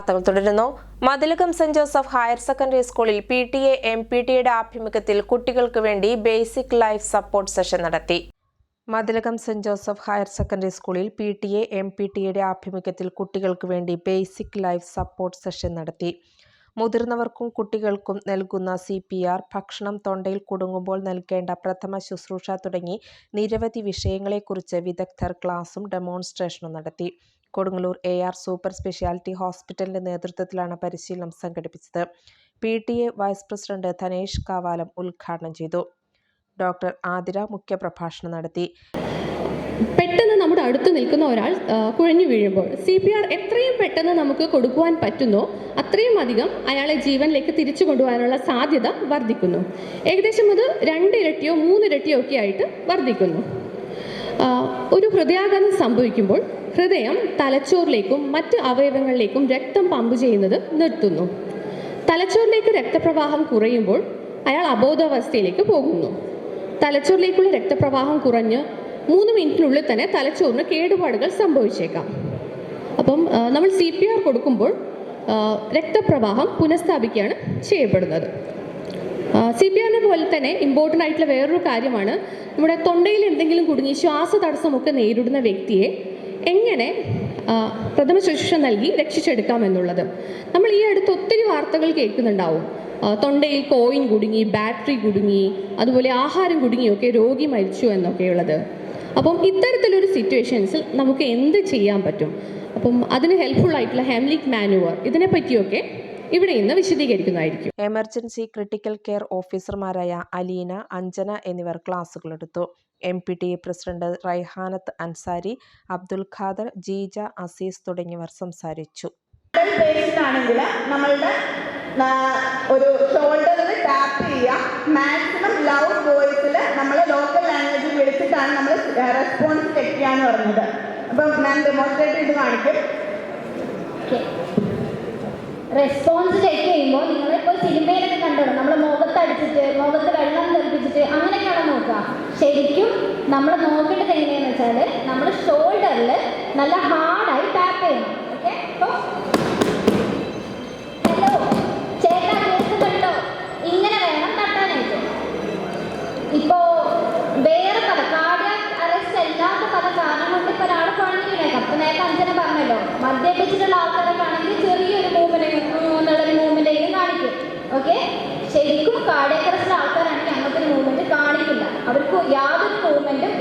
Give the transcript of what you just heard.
വാർത്തകൾ തുടരുന്നു. Mathilakam saint Joseph higher secondary സ്കൂളിൽ P T A M P T എയുടെ ആഭിമുഖ്യത്തിൽ കുട്ടികൾക്ക് വേണ്ടി ബേസിക് ലൈഫ് സപ്പോർട്ട് സെഷൻ നടത്തി. Mathilakam saint Joseph higher secondary സ്കൂളിൽ P T A M P T എയുടെ ആഭിമുഖ്യത്തിൽ കുട്ടികൾക്ക് വേണ്ടി ബേസിക് ലൈഫ് സപ്പോർട്ട് സെഷൻ നടത്തി. മുതിർന്നവർക്കും കുട്ടികൾക്കും നൽകുന്ന സി പി ആർ ഭക്ഷണം തൊണ്ടയിൽ കുടുങ്ങുമ്പോൾ നൽകേണ്ട പ്രഥമ ശുശ്രൂഷ തുടങ്ങി നിരവധി വിഷയങ്ങളെക്കുറിച്ച് വിദഗ്ധർ ക്ലാസും ഡെമോൺസ്ട്രേഷനും നടത്തി. Kodungallur A R super speciality ഹോസ്പിറ്റലിന്റെ നേതൃത്വത്തിലാണ് പരിശീലനം സംഘടിപ്പിച്ചത്. P T A vice president Dhanesh Kavalam ഉദ്ഘാടനം ചെയ്തു. ഡോക്ടർ ആതിര മുഖ്യപ്രഭാഷണം നടത്തി. പെട്ടെന്ന് നമ്മുടെ അടുത്ത് നിൽക്കുന്ന ഒരാൾ കുഴഞ്ഞു വീഴുമ്പോൾ. സി പി ആർ എത്രയും പെട്ടെന്ന് നമുക്ക് കൊടുക്കുവാൻ പറ്റുന്നോ അത്രയും അധികം അയാളെ ജീവനിലേക്ക് തിരിച്ചു കൊണ്ടുപോകാനുള്ള സാധ്യത വർദ്ധിക്കുന്നു. ഏകദേശം അത് രണ്ടിരട്ടിയോ മൂന്നിരട്ടിയോ ഒക്കെ ആയിട്ട് വർദ്ധിക്കുന്നു. ഒരു ഹൃദയാഘാതം സംഭവിക്കുമ്പോൾ ഹൃദയം തലച്ചോറിലേക്കും മറ്റ് അവയവങ്ങളിലേക്കും രക്തം പമ്പ് ചെയ്യുന്നത് നിർത്തുന്നു. തലച്ചോറിലേക്ക് രക്തപ്രവാഹം കുറയുമ്പോൾ അയാൾ അബോധാവസ്ഥയിലേക്ക് പോകുന്നു. തലച്ചോറിലേക്കുള്ള രക്തപ്രവാഹം കുറഞ്ഞ് മൂന്ന് മിനിറ്റിനുള്ളിൽ തന്നെ തലച്ചോറിന് കേടുപാടുകൾ സംഭവിച്ചേക്കാം. അപ്പം നമ്മൾ സി പി ആർ കൊടുക്കുമ്പോൾ രക്തപ്രവാഹം പുനഃസ്ഥാപിക്കുകയാണ് ചെയ്യപ്പെടുന്നത്. സി പി ആറിനെ പോലെ തന്നെ ഇമ്പോർട്ടന്റ് ആയിട്ടുള്ള വേറൊരു കാര്യമാണ് നമ്മുടെ തൊണ്ടയിൽ എന്തെങ്കിലും കുടുങ്ങി ശ്വാസ തടസ്സമൊക്കെ നേരിടുന്ന വ്യക്തിയെ എങ്ങനെ പ്രഥമ ശുശ്രൂഷ നൽകി രക്ഷിച്ചെടുക്കാം എന്നുള്ളത്. നമ്മൾ ഈ അടുത്ത് ഒത്തിരി വാർത്തകൾ കേൾക്കുന്നുണ്ടാവും. തൊണ്ടയിൽ കോയിൻ കുടുങ്ങി ബാറ്ററി കുടുങ്ങി അതുപോലെ ആഹാരം കുടുങ്ങിയൊക്കെ രോഗി മരിച്ചു എന്നൊക്കെയുള്ളത്. അപ്പം ഇത്തരത്തിലൊരു സിറ്റുവേഷൻസിൽ നമുക്ക് എന്ത് ചെയ്യാൻ പറ്റും? അപ്പം അതിന് ഹെൽപ്ഫുൾ ആയിട്ടുള്ള ഹെംലിക് മാനുവർ ഇതിനെ പറ്റിയൊക്കെ ഇവിടെ ഇന്ന് വിശദീകരിക്കുന്നതായിരിക്കും. എമർജൻസി ക്രിട്ടിക്കൽ കെയർ ഓഫീസർമാരായ അലീന അഞ്ജന എന്നിവർ ക്ലാസുകൾ എടുത്തു. M P T A president Raihanath Ansari Abdul Khader Jeeja Azeez തുടങ്ങിയവർ സംസാരിച്ചു. ആണെങ്കിൽ നമ്മളുടെ ഒരു ഷോൾഡറിൽ ടാപ്പ് ചെയ്യുക മാക്സിമം ലാംഗ്വേജിൽ വിളിച്ചിട്ടാണ് നമ്മൾ റെസ്പോൺസ് ചെക്ക് ചെയ്യാന്ന് പറഞ്ഞത്. അപ്പം ഞാൻ ഡെമോൺസ്ട്രേറ്റ് ചെയ്ത് കാണിക്കും. റെസ്പോൺസ് ചെക്ക് ചെയ്യുമ്പോൾ നിങ്ങൾ ഇപ്പോൾ സിനിമയിലൊക്കെ കണ്ടോ നമ്മൾ മുഖത്ത് അടിച്ചിട്ട് മുഖത്ത് വെള്ളം തെറിപ്പിച്ചിട്ട് അങ്ങനെയൊക്കെയാണോ നോക്കുക? ശരിക്കും നമ്മൾ നോക്കേണ്ടത് എങ്ങനെയാണെന്ന് വെച്ചാൽ നമ്മൾ ഷോൾഡറിൽ നല്ല ഹാർഡായി ടാപ്പ് ചെയ്യണം ഓക്കെ അപ്പോൾ ഹലോ ചേട്ടാ കേൾക്കുന്നുണ്ടോ ഇങ്ങനെ വേണം തട്ടാനായിട്ട് ഇപ്പോൾ വേറെ പല കാർഡിയാക് അറസ്റ്റ് അല്ലാത്ത പല കാരണം കൊണ്ട് ഇപ്പോൾ ഒരാൾ കുഴഞ്ഞു അഞ്ചന പറഞ്ഞല്ലോ. മദ്യപിച്ചിട്ടുള്ള ആൾക്കാരൊക്കെ ചെറിയൊരു മൂവ്മെന്റ് മൂവ്മെന്റ് കാണിക്കും. ഓക്കെ ശരിക്കും കാർഡിയാക് ആൾക്കാരാണെങ്കിൽ അങ്ങനത്തെ മൂവ്മെന്റ് കാണിക്കില്ല. അവർക്ക് യാതൊരു മൂവ്മെന്റും